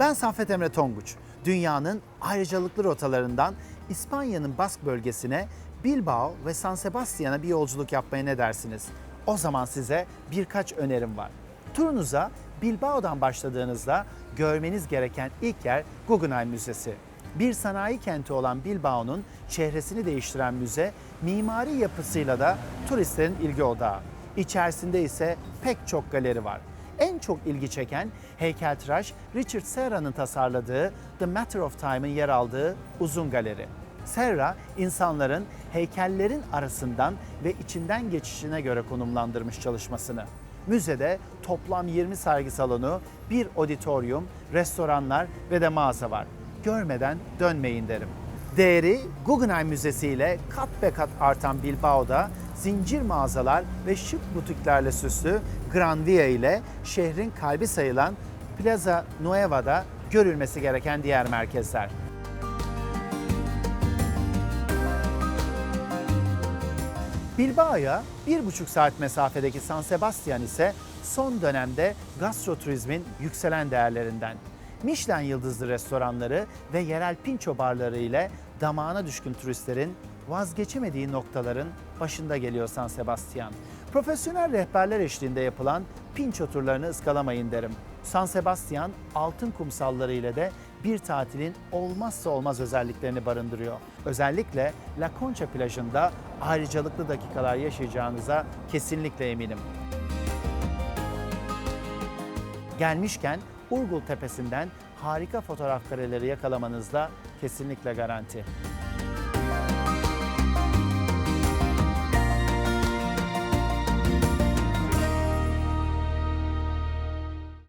Ben Saffet Emre Tonguç. Dünyanın ayrıcalıklı rotalarından İspanya'nın Bask bölgesine Bilbao ve San Sebastian'a bir yolculuk yapmaya ne dersiniz? O zaman size birkaç önerim var. Turunuza Bilbao'dan başladığınızda görmeniz gereken ilk yer Guggenheim Müzesi. Bir sanayi kenti olan Bilbao'nun çehresini değiştiren müze, mimari yapısıyla da turistlerin ilgi odağı. İçerisinde ise pek çok galeri var. En çok ilgi çeken heykeltıraş Richard Serra'nın tasarladığı The Matter of Time'ın yer aldığı uzun galeri. Serra, insanların heykellerin arasından ve içinden geçişine göre konumlandırmış çalışmasını. Müzede toplam 20 sergi salonu, bir auditorium, restoranlar ve de mağaza var. Görmeden dönmeyin derim. Değeri Guggenheim Müzesi ile kat be kat artan Bilbao'da zincir mağazalar ve şık butiklerle süslü Gran Via ile şehrin kalbi sayılan Plaza Nueva'da görülmesi gereken diğer merkezler. Bilbao'ya bir buçuk saat mesafedeki San Sebastian ise son dönemde gastroturizmin yükselen değerlerinden. Michelin yıldızlı restoranları ve yerel pinço barları ile damağına düşkün turistlerin vazgeçemediği noktaların başında geliyor San Sebastian. Profesyonel rehberler eşliğinde yapılan pinço turlarını ıskalamayın derim. San Sebastian altın kumsalları ile de bir tatilin olmazsa olmaz özelliklerini barındırıyor. Özellikle La Concha plajında ayrıcalıklı dakikalar yaşayacağınıza kesinlikle eminim. Gelmişken Urgul Tepesi'nden harika fotoğraf kareleri yakalamanızda kesinlikle garanti.